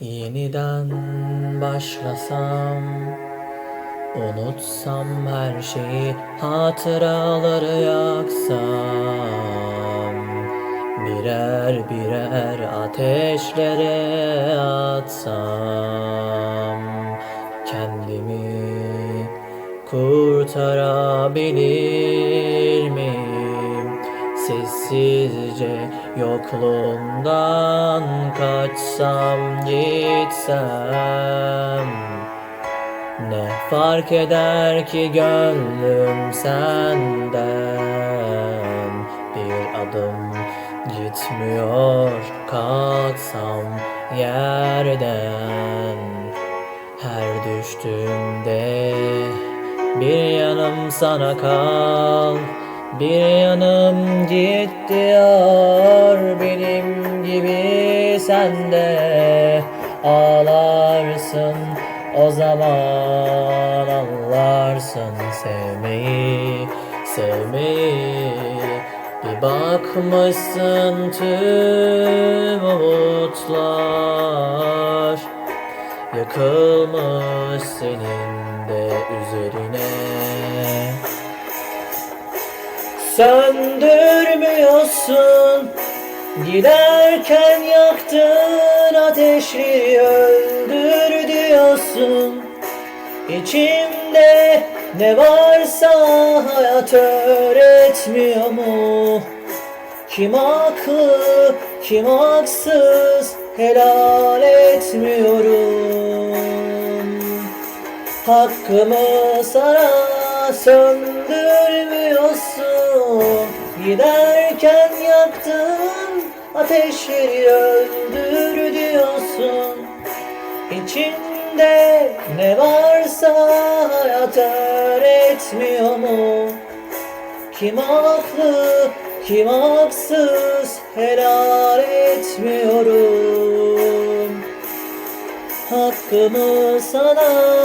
Yeniden başlasam Unutsam her şeyi hatıraları yaksam Birer birer ateşlere atsam Kendimi kurtarabilir miyim? Sessizce yokluğundan kaçsam gitsem Ne fark eder ki gönlüm senden? Bir adım gitmiyor kalksam yerden. Her düştüğümde bir yanım sana kal Bir yanım git diyor benim gibi sen de Ağlarsın. O zaman anlarsın sevmeyi Sevmeyi. Bir bakmışsın tüm umutlar. Yıkılmış senin de üzerine Söndürmüyorsun Giderken yaktın ateşi öldür diyorsun. İçimde ne varsa hayat öğretmiyor mu? Kim haklı, kim haksız helal etmiyorum. Hakkımı sana söndürmüyorsun Giderken yaktın ateşleri öldür diyorsun İçinde ne varsa hayat öğretmiyor mu? Kim haklı, kim haksız helal etmiyorum Hakkımı sana